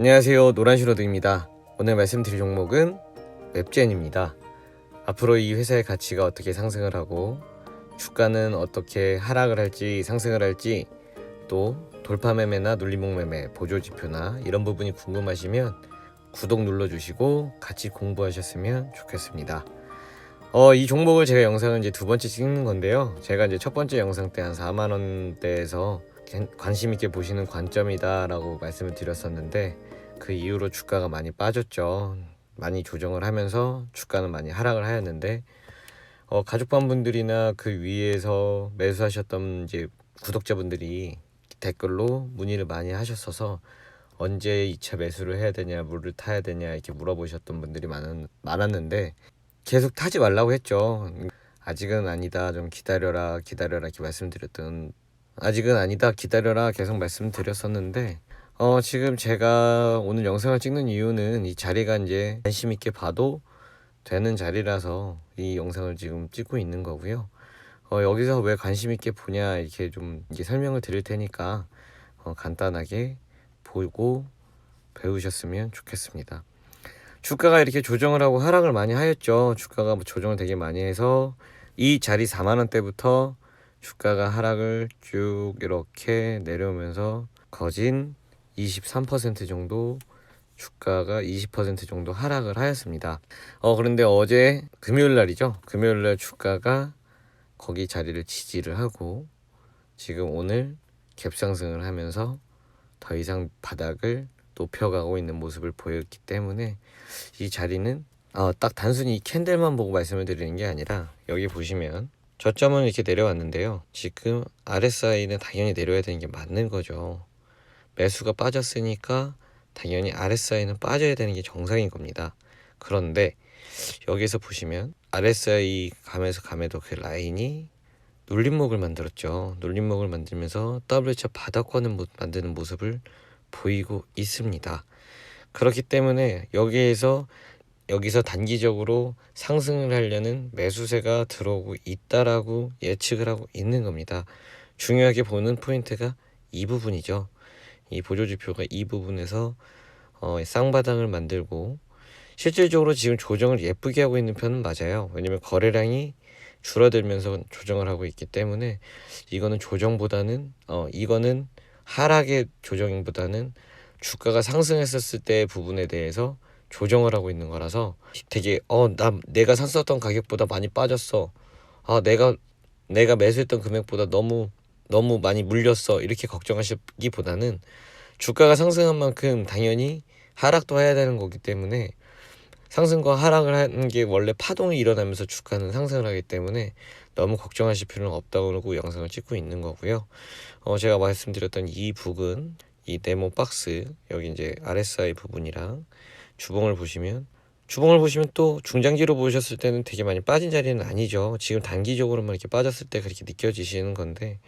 안녕하세요. 노란시로드입니다. 오늘 말씀드릴 종목은 웹젠입니다. 앞으로 이 회사의 가치가 어떻게 상승을 하고 주가는 어떻게 하락을 할지 상승을 할지 또 돌파 매매나 눌림목 매매 보조 지표나 이런 부분이 궁금하시면 구독 눌러주시고 같이 공부하셨으면 좋겠습니다. 어, 이 종목을 제가 영상을 이제 두 번째 찍는 건데요. 제가 이제 첫 번째 영상 때 한 4만 원대에서 관심 있게 보시는 관점이다라고 말씀을 드렸었는데 그 이후로 주가가 많이 빠졌죠. 많이 조정을 하면서 주가는 많이 하락을 하였는데 어, 가족반분들이나 그 위에서 매수하셨던 이제 구독자분들이 댓글로 문의를 많이 하셨어서 언제 2차 매수를 해야 되냐, 물을 타야 되냐 이렇게 물어보셨던 분들이 많은, 많았는데 계속 타지 말라고 했죠. 아직은 아니다. 좀 기다려라. 기다려라. 이렇게 말씀드렸던 아직은 아니다. 기다려라. 계속 말씀드렸었는데 어 지금 제가 오늘 영상을 찍는 이유는 이 자리가 이제 관심 있게 봐도 되는 자리라서 이 영상을 지금 찍고 있는 거고요. 어 여기서 왜 관심 있게 보냐 이렇게 좀 이제 설명을 드릴 테니까 어 간단하게 보고 배우셨으면 좋겠습니다. 주가가 이렇게 조정을 하고 하락을 많이 하였죠. 주가가 뭐 조정을 되게 많이 해서 이 자리 4만 원대부터 주가가 하락을 쭉 이렇게 내려오면서 거진 23% 정도 주가가 20% 정도 하락을 하였습니다. 어 그런데 어제 금요일 날이죠. 금요일 날 주가가 거기 자리를 지지를 하고 지금 오늘 갭상승을 하면서 더 이상 바닥을 높여가고 있는 모습을 보였기 때문에 이 자리는 어, 딱 단순히 이 캔들만 보고 말씀을 드리는 게 아니라 여기 보시면 저점은 이렇게 내려왔는데요. 지금 RSI는 당연히 내려야 되는 게 맞는 거죠. 매수가 빠졌으니까 당연히 RSI는 빠져야 되는 게 정상인 겁니다. 그런데 여기서 보시면 RSI 감에서 감에도 그 라인이 눌림목을 만들었죠. 눌림목을 만들면서 W차 바닥권을 만드는 모습을 보이고 있습니다. 그렇기 때문에 여기에서 여기서 단기적으로 상승을 하려는 매수세가 들어오고 있다라고 예측을 하고 있는 겁니다. 중요하게 보는 포인트가 이 부분이죠. 이 보조지표가 이 부분에서 어, 쌍바닥을 만들고 실질적으로 지금 조정을 예쁘게 하고 있는 편은 맞아요. 왜냐면 거래량이 줄어들면서 조정을 하고 있기 때문에 이거는 조정보다는 어 이거는 하락의 조정보다는 주가가 상승했었을 때 부분에 대해서 조정을 하고 있는 거라서 되게 어 나 내가 샀었던 가격보다 많이 빠졌어 아 내가 내가 매수했던 금액보다 너무 너무 많이 물렸어 이렇게 걱정하시기보다는 주가가 상승한 만큼 당연히 하락도 해야 되는 거기 때문에 상승과 하락을 하는 게 원래 파동이 일어나면서 주가는 상승을 하기 때문에 너무 걱정하실 필요는 없다고 그러고 영상을 찍고 있는 거고요. 어, 제가 말씀드렸던 이 부분, 이 네모 박스, 여기 이제 RSI 부분이랑 주봉을 보시면 주봉을 보시면 또 중장기로 보셨을 때는 되게 많이 빠진 자리는 아니죠. 지금 단기적으로만 이렇게 빠졌을 때 그렇게 느껴지시는 건데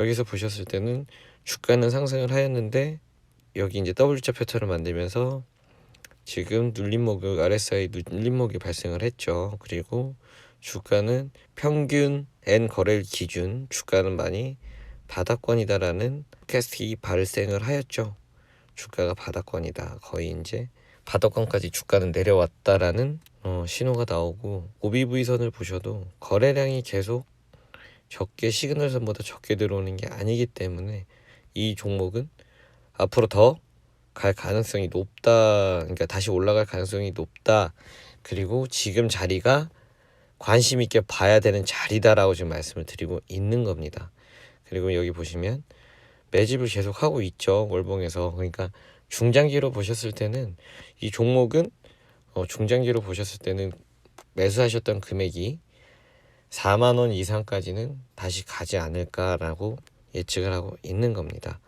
여기서 보셨을 때는 주가는 상승을 하였는데 여기 이제 W자 패턴을 만들면서 지금 눌림목 RSI 눌림목이 발생을 했죠. 그리고 주가는 평균 N 거래일 기준 주가는 많이 바닥권이다라는 캐스틱이 발생을 하였죠. 주가가 바닥권이다. 거의 이제 바닥권까지 주가는 내려왔다라는 어, 신호가 나오고 OBV선을 보셔도 거래량이 계속 적게 시그널선보다 적게 들어오는 게 아니기 때문에 이 종목은 앞으로 더 갈 가능성이 높다. 그러니까 다시 올라갈 가능성이 높다. 그리고 지금 자리가 관심 있게 봐야 되는 자리다라고 지금 말씀을 드리고 있는 겁니다. 그리고 여기 보시면 매집을 계속 하고 있죠. 월봉에서. 그러니까 중장기로 보셨을 때는 이 종목은 어, 중장기로 보셨을 때는 매수하셨던 금액이 4만 원 이상까지는 다시 가지 않을까라고 예측을 하고 있는 겁니다.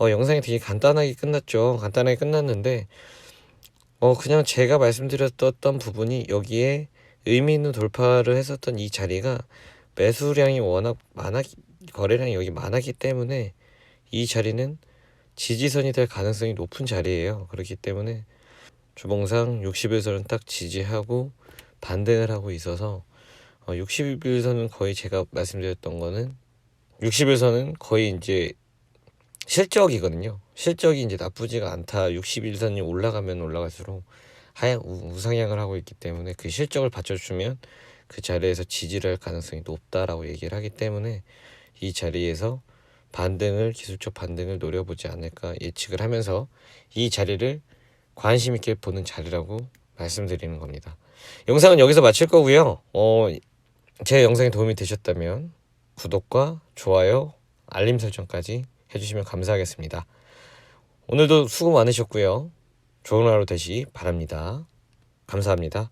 어, 영상이 되게 간단하게 끝났죠. 간단하게 끝났는데 어, 그냥 제가 말씀드렸던 부분이 여기에 의미 있는 돌파를 했었던 이 자리가 매수량이 워낙 많아 거래량이 여기 많았기 때문에 이 자리는 지지선이 될 가능성이 높은 자리예요. 그렇기 때문에 주봉상 60일선은 딱 지지하고 반등을 하고 있어서 어, 60일선은 거의 제가 말씀드렸던 거는 60일선은 거의 이제 실적이거든요. 실적이 이제 나쁘지가 않다. 61선이 올라가면 올라갈수록 하향 우- 우상향을 하고 있기 때문에 그 실적을 받쳐주면 그 자리에서 지지를 할 가능성이 높다라고 얘기를 하기 때문에 이 자리에서 반등을 기술적 반등을 노려보지 않을까 예측을 하면서 이 자리를 관심 있게 보는 자리라고 말씀드리는 겁니다. 영상은 여기서 마칠 거고요. 어, 제 영상이 도움이 되셨다면 구독과 좋아요, 알림 설정까지 해주시면 감사하겠습니다. 오늘도 수고 많으셨고요. 좋은 하루 되시 바랍니다. 감사합니다.